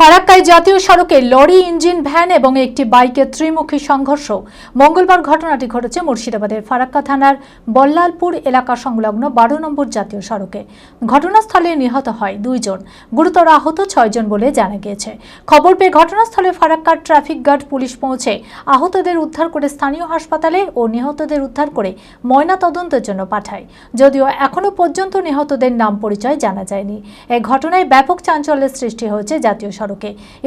ফারাক্কায় জাতীয় সড়কে lorry, engine, van এবং একটি বাইকের ত্রিমুখী সংঘর্ষ। মঙ্গলবার ঘটনাটি ঘটেছে মুর্শিদাবাদের ফারাক্কা থানার বল্লালপুর এলাকা সংলগ্ন বারো নম্বর জাতীয় সড়কে। ঘটনাস্থলে নিহত হয় দুইজন। গুরুতর আহত ছয়জন বলে জানা গিয়েছে। খবর পেয়ে ঘটনাস্থলে ফারাক্কার ট্রাফিক গার্ড পুলিশ পৌঁছে আহতদের উদ্ধার করে স্থানীয় হাসপাতালে ও নিহতদের উদ্ধার করে ময়না তদন্তের জন্য পাঠায়। যদিও এখনও পর্যন্ত নিহতদের নাম পরিচয় জানা যায়নি। এ ঘটনায় ব্যাপক চাঞ্চল্যের সৃষ্টি হয়েছে জাতীয় সড়কে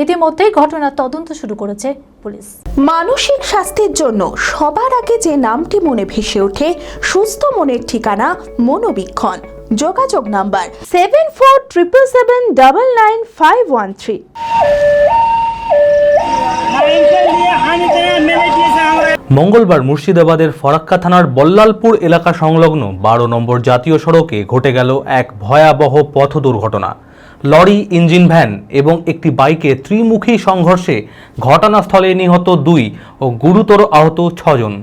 ইতিমধ্যেই ঘটনার তদন্ত শুরু করেছে পুলিশ। মানসিক স্বাস্থ্যের জন্য সবার আগে যে নামটি মনে ভেসে ওঠে সুস্থ মনের ঠিকানা মনোবীক্ষণ। যোগাযোগ number seven four triple seven double nine five one three মঙ্গলবার মুর্শিদাবাদের ফরাক্কা থানার বল্লালপুর এলাকা সংলগ্ন বারো নম্বর জাতীয় সড়কে ঘটে গেল এক ভয়াবহ পথ দুর্ঘটনা। লরি ইঞ্জিন ভ্যান এবং একটি বাইকে ত্রিমুখী সংঘর্ষে ঘটনাস্থলে নিহত দুই ও গুরুতর আহত ছজন।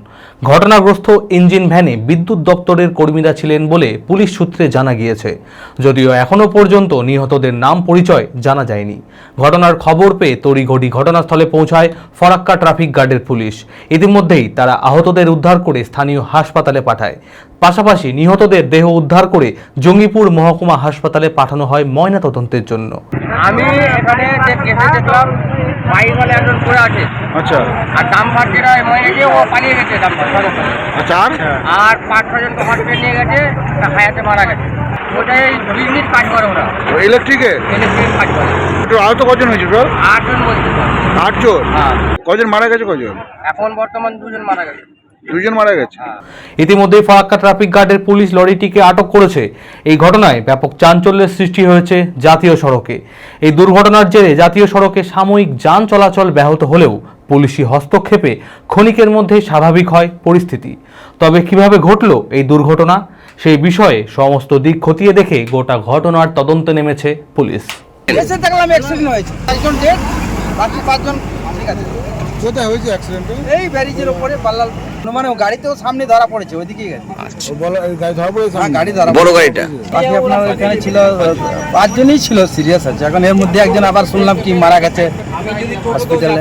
ঘটনাগ্রস্ত ইঞ্জিন ভ্যানে বিদ্যুৎ দপ্তরের কর্মীরা ছিলেন বলে পুলিশ সূত্রে জানা গিয়েছে। যদিও এখনও পর্যন্ত নিহতদের নাম পরিচয় জানা যায়নি। ঘটনার খবর পেয়ে তড়িঘড়ি ঘটনাস্থলে পৌঁছায় ফরাক্কা ট্রাফিক গার্ডের পুলিশ। ইতিমধ্যেই তারা আহতদের উদ্ধার করে স্থানীয় হাসপাতালে পাঠায়। পাশাপাশি নিহতদের দেহ উদ্ধার করে জঙ্গিপুর মহকুমা হাসপাতালে পাঠানো হয় ময়নাতদন্তের জন্য। আমি এখানে একজন পড়ে আছে আচ্ছা। আর ডাম্পার যেটা মরে গিয়ে ও পালিয়ে গেছে ডাম্পার আচ্ছা আর? আর পাঁচ ছজনকে হসপিটাল নিয়ে গেছে তা হায়াতে মারা গেছে। ওটাই বিজনেস কাজ করে ওরা। ইলেকট্রিকে ইলেকট্রিক কাজ করে। একটু আহত কজন হয়েছে তোর আটজন বলছে। আটজন? হ্যাঁ। কজন মারা গেছে কজন? এখন বর্তমান দুজন মারা গেছে। দুজন মারা গেছে। ইতিমধ্যেই ফারাক্কা ট্রাফিক গার্ডের পুলিশ লরিটিকে আটক করেছে। এই ঘটনায় ব্যাপক চাঞ্চল্যের সৃষ্টি হয়েছে জাতীয় সড়কে। এই দুর্ঘটনার জেরে জাতীয় সড়কে সাময়িক যান চলাচল ব্যাহত হলেও পুলিশি হস্তক্ষেপে ক্ষণিকের মধ্যেই স্বাভাবিক হয় পরিস্থিতি। তবে কীভাবে ঘটল এই দুর্ঘটনা সেই বিষয়ে সমস্ত দিক খতিয়ে দেখে গোটা ঘটনার তদন্তে নেমেছে পুলিশ। এসে দেখলাম অ্যাক্সিডেন্ট হয়েছে। একজন ডেড বাকি পাঁচজন ঠিক আছে। কোথায় হয়েছে অ্যাক্সিডেন্ট এই ব্যারিজের ওপরে পাল্লাল মানে ও গাড়িতেও সামনে ধরা পড়েছে ওইদিকে গেছে। গাড়ি ধরা পড়েছে হ্যাঁ গাড়ি ধরা বড় গাড়িটা? বাকি আপনার এখানে ছিল পাঁচজনই ছিল সিরিয়াস আছে। এখন এর মধ্যে একজন আবার শুনলাম কি মারা গেছে হসপিটালে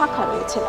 শাখা রয়েছে।